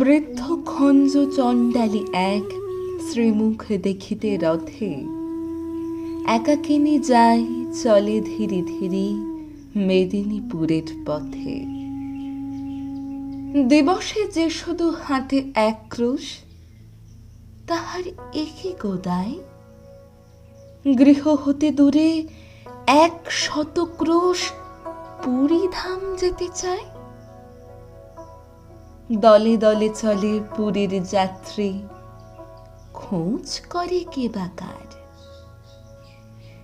বৃদ্ধ খঞ্জ চণ্ডালী এক শ্রীমুখ দেখিতে রথে। একাকিনী যায় চলে ধীরে ধীরে মেদিনীপুরের পথে। দিবসে যে শুধু হাতে এক ক্রুশ, তাহার একই গোদায় গৃহ হতে দূরে এক শত পুরী ধাম যেতে চায়? দলে দলে চলে পুরীর যাত্রী, খোঁজ করে কে বাকার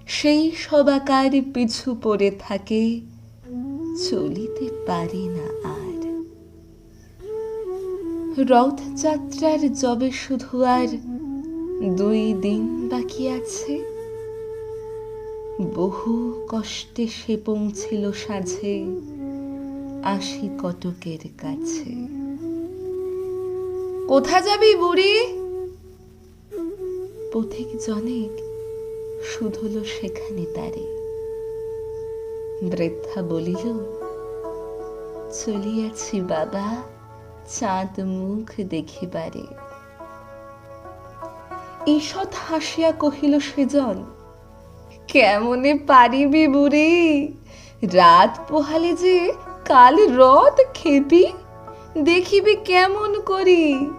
সেই সবাকার পিছু পড়ে থাকে, চলিতে পারে না আর। রথযাত্রার যবে শুধু আর দুই দিন বাকি আছে। বহু কষ্টে সে পৌঁছিল সাঝে, আশি কটকের কাছে। কোথা যাবি বুড়ি? পথিক জনেক শুধল সেখানে তারে। বৃদ্ধা বলিল, চলিয়াছি বাবা, চাঁদ মুখ দেখিবারে। ঈষৎ হাসিয়া কহিল সেজন, কেমনে পারিবি বুড়ি? রাত পোহালে যে কাল রথ খেপি, দেখিবি কেমন করি?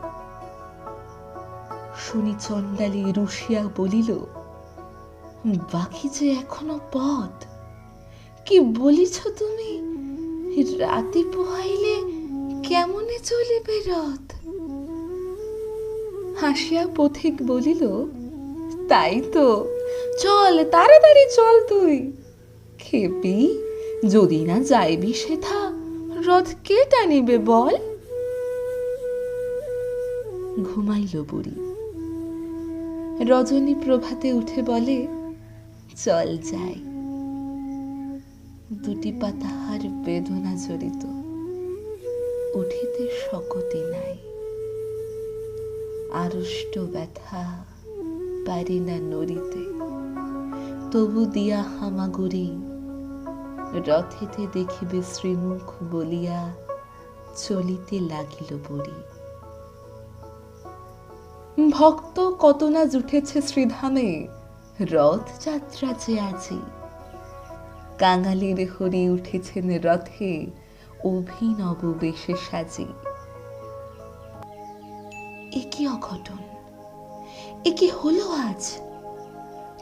শুনি চণ্ডালী রুশিয়া বলিল বাকি যে এখনও পথ, কি বলিছ তুমি? রাতে পোহাইলে কেমনে চলিবে রথ? হাসিয়া পথিক বলিল, তাই তো। চল, তাড়াতাড়ি চল তুই। খেপি, যদি না যাইবি সেথা, রথ কে টানিবে বল? ঘুমাইল বুড়ি। রজনী প্রভাতে উঠে বলে চল যাই। দুটি পা তাহার বেদনা জড়িত। উঠিতে শকতি নাই। আড়ষ্ট ব্যথা পারি না নড়িতে। তবু দিয়া হামাগুড়ি, রথেতে দেখিবে শ্রীমুখ বলিয়া চলিতে লাগিল বড়ি। ভক্ত কত না জুটেছে শ্রীধামে রথযাত্রা যে আজি, কাঙালির হরি উঠেছেন রথে অভিনব বেশে সাজি। এ কি অঘটন? এ কি হলো আজ?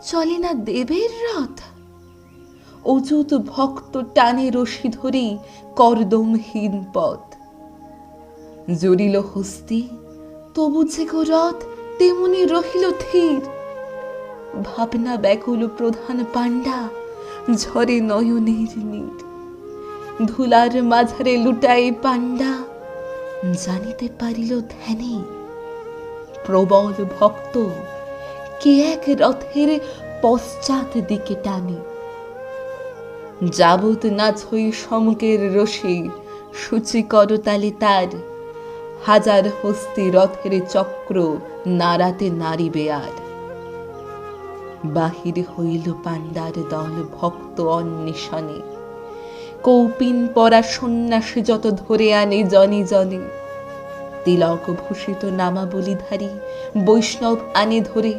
চলে না দেবের রথ? অযুত ভক্ত টানে রশি ধরি করদমহীন পথ। জড়িল হস্তি, তবু যে রথ, তেমনি রহিল ধীর ভাবনা ব্যাকুল প্রধান পাণ্ডা, ঝরে নয়নের নীর ধুলার মাঝারে লুটাই পাণ্ডা, জানিতে পারিল ধ্যানে। প্রবল ভক্ত কে এক রথের পশ্চাৎ দিকে টানে। যাবত না ছই সমকের রশি সূচি করতালে তার। হাজার হস্তি রথের চক্র নাড়াতে নারিবে আর। বাহির হইল পাণ্ডার দল ভক্ত অন্বেষণে। কৌপিন পরা সন্ন্যাসী যত ধরে আনে জনে জনে। তিলক ভূষিত নামাবলিধারী বৈষ্ণব আনে ধরে।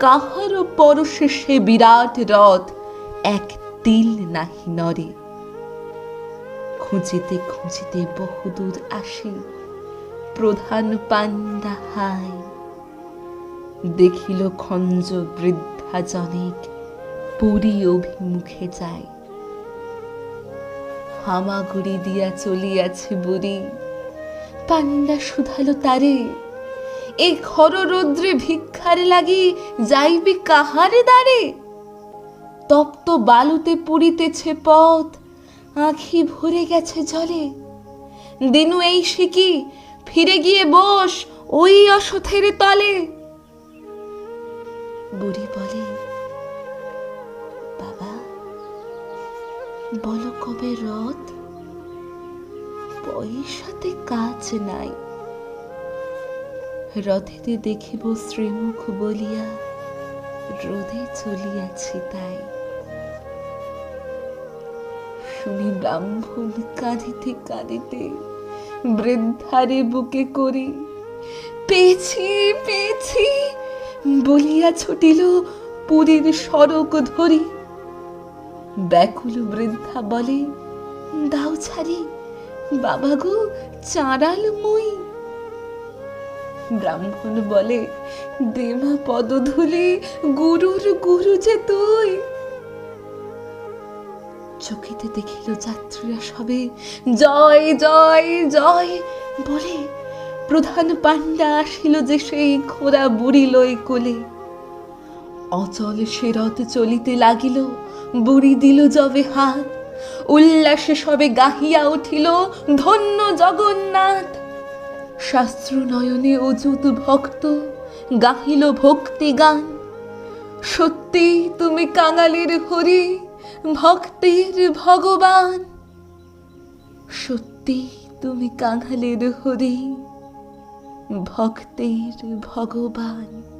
কাহার পরশে সে বিরাট রথ এক তিল নাহি নরে খুঁজিতে খুঁজিতে বহুদূর আসি। প্রধান পাণ্ডা হায়। দেখিল খঞ্জ বৃদ্ধা জনেক, পুরী অভিমুখে যায়। হামাগুড়ি দিয়া চলিয়াছে বুড়ি, পাণ্ডা শুধালো তারে, এ খর রৌদ্রে ভিক্ষার লাগি যাইবি কাহারে দাঁড়ে তপ্ত বালুতে পুরিতেছে পথ, আঁখি ভরে গেছে জলে। দিনু এই শিকি ফিরে গিয়ে বস ওই অসথের তলে। বুড়ি বলে, বাবা, বলো কবে রথ? পয়সাতে কাজ নাই। রথেতে দেখিব শ্রীমুখ বলিয়া রোদে চলিয়াছি তাই। শুনি ব্রাহ্মণ কাঁদিতে কাঁদিতে বৃদ্ধারে বুকে করি, পেয়েছি পেয়েছি। বলিয়া ছুটিল পুরীর সড়ক ধরি। ব্যাকুল বৃদ্ধা বলে, দাও ছাড়ি, বাবা গো, চাঁড়াল মই। ব্রাহ্মণ বলে, দেমা পদ ধুলে গুরুর গুরু যে তুই। চকিতে দেখিল যাত্রীরা সবে, জয় জয় জয়, বলে প্রধান পাণ্ডা আসিল যে সেই খোরা বুড়ি লই কোলে। অচল সে রথ চলিতে লাগিল, বুড়ি দিল যবে হাত। উল্লাসে সবে গাহিয়া উঠিল, ধন্য জগন্নাথ। শাস্ত্র নয়নে অযুত ভক্ত গাহিল ভক্তি গান। সত্যি তুমি কাঙালের হরি, ভক্তের ভগবান। সত্যি তুমি কাঙালের হরি। ভক্তের ভগবান।